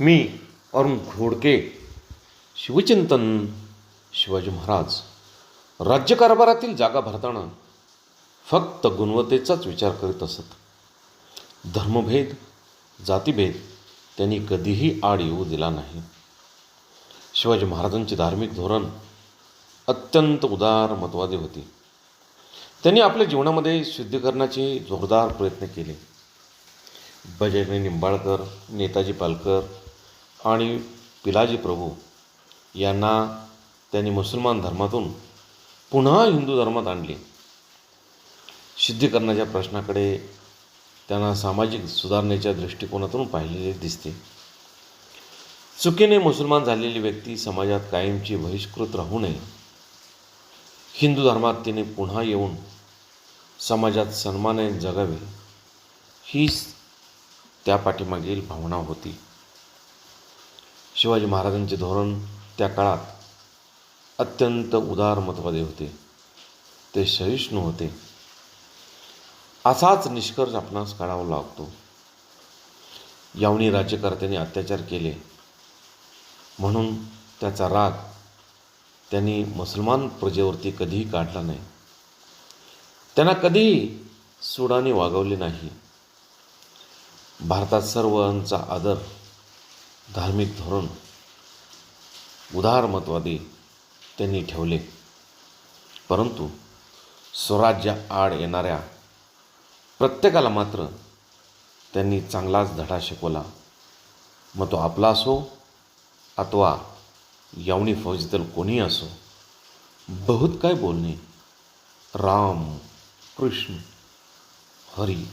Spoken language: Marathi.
मी अरुण घोडके शिवचिंतन शिवाजी महाराज. राज्यकारभारातील जागा भरताना फक्त गुणवत्तेचाच विचार करीत असत. धर्मभेद जातीभेद त्यांनी कधीही आड येऊ दिला नाही. शिवाजी महाराजांचे धार्मिक धोरण अत्यंत उदार मतवादी होते. त्यांनी आपल्या जीवनामध्ये शुद्धीकरणाचे जोरदार प्रयत्न केले. बजरंग निंबाळकर नेताजी पालकर आणि पिलाजी प्रभू यांना त्यांनी मुसलमान धर्मातून पुन्हा हिंदू धर्मात आणले. शुद्धीकरणाच्या प्रश्नाकडे त्यांना सामाजिक सुधारणेच्या दृष्टिकोनातून पाहिलेले दिसते. चुकीने मुसलमान झालेली व्यक्ती समाजात कायमची बहिष्कृत राहू नये. हिंदू धर्मात तिने पुन्हा येऊन समाजात सन्मानाने जगावे हीच त्या पाठीमागील भावना होती. शिवाजी महाराजांचे धोरण त्या काळात अत्यंत उदारमतवादी होते. ते सहिष्णू होते. असाच निष्कर्ष आपणास काढावा लागतो. यावनी राज्यकर्त्यांनी अत्याचार केले. म्हणून त्याचा राग त्यांनी मुसलमान प्रजेवरती कधीही काढला नाही. त्यांना कधीही सुडाने वागवले नाही. भारतात सर्वांचा आदर धार्मिक धोरण उदारमतवादी त्यांनी ठेवले. परंतु स्वराज्य आड येणाऱ्या प्रत्येकाला मात्र त्यांनी चांगलाच धडा शिकवला. मग तो आपला असो अथवा यवनी फौजीदल कोणी असो बहुत काय बोलणे. राम कृष्ण हरी